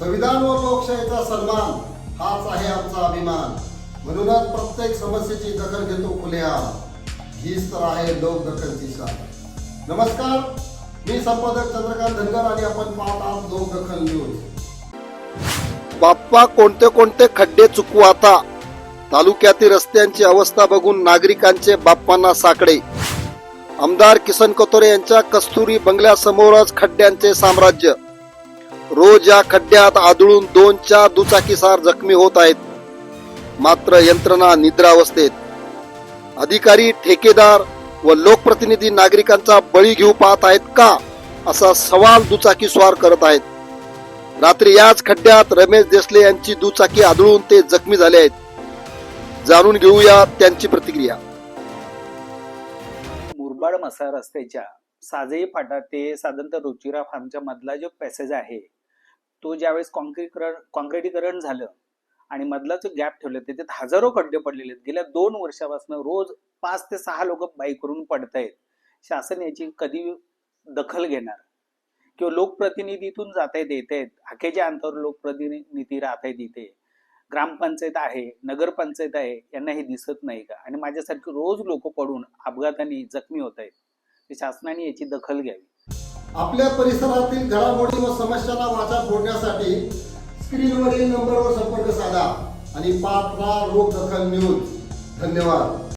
संविधान व लोकशाहीचा सन्मान हाच आहे आमचा अभिमान. म्हणूनच प्रत्येक समस्येची दखल घेतो खुलेआम. हीच तर आहे लोक दखलची साथ. नमस्कार मी संपादक चंद्रकांत धनगर आणि आपण पाहत आहात लोक दखल न्यूज. बाप्पा कोणते कोणते खड्डे चुकू आता? तालुक्यातील रस्त्यांची अवस्था बघून नागरिकांचे बाप्पांना साकडे. आमदार किसन कतोरे यांच्या कस्तुरी बंगल्यासमोरच खड्ड्यांचे साम्राज्य. रोज या खड्ड्यात आदळून दोन चार दुचाकीसार जखमी होत आहेत. मात्र यंत्रणा निद्रावस्थेत. अधिकारी ठेकेदार व लोकप्रतिनिधी नागरिकांचा बळी घेऊ पाहत आहेत का? असा सवाल दुचाकी स्वार करत आहेत. रात्री याच खड्ड्यात रमेश देसले यांची दुचाकी आदळून ते जखमी झाले आहेत. जाणून घेऊया त्यांची प्रतिक्रिया. मुरबाड मसा रस्त्याच्या साजई फाटा ते साधारणतः रुचिरा फार्मच्या मधला जो पॅसेज आहे तो ज्यावेळेस कॉन्क्रीकरण कॉन्क्रिटीकरण झालं आणि मधला जो गॅप ठेवलं त्याच्यात हजारो खड्डे पडलेले आहेत. गेल्या दोन वर्षापासून रोज पाच ते सहा लोक बाईकवरून पडत आहेत शासन याची कधी दखल घेणार? किंवा लोकप्रतिनिधीतून जात आहेत येत आहेत हाकेच्या अंतरावर लोकप्रतिनिधी राहत आहेत इथे. ग्रामपंचायत आहे नगरपंचायत आहे यांना हे दिसत नाही का? आणि माझ्यासारखे रोज लोक पडून अपघाताने जखमी होत आहेत शासनाने याची दखल घ्यावी. आपल्या परिसरातील घडामोडी व समस्यांना वाचा फोडण्यासाठी स्क्रीनवरील नंबरवर संपर्क साधा आणि पात्रा रोग दखल न्यूज धन्यवाद.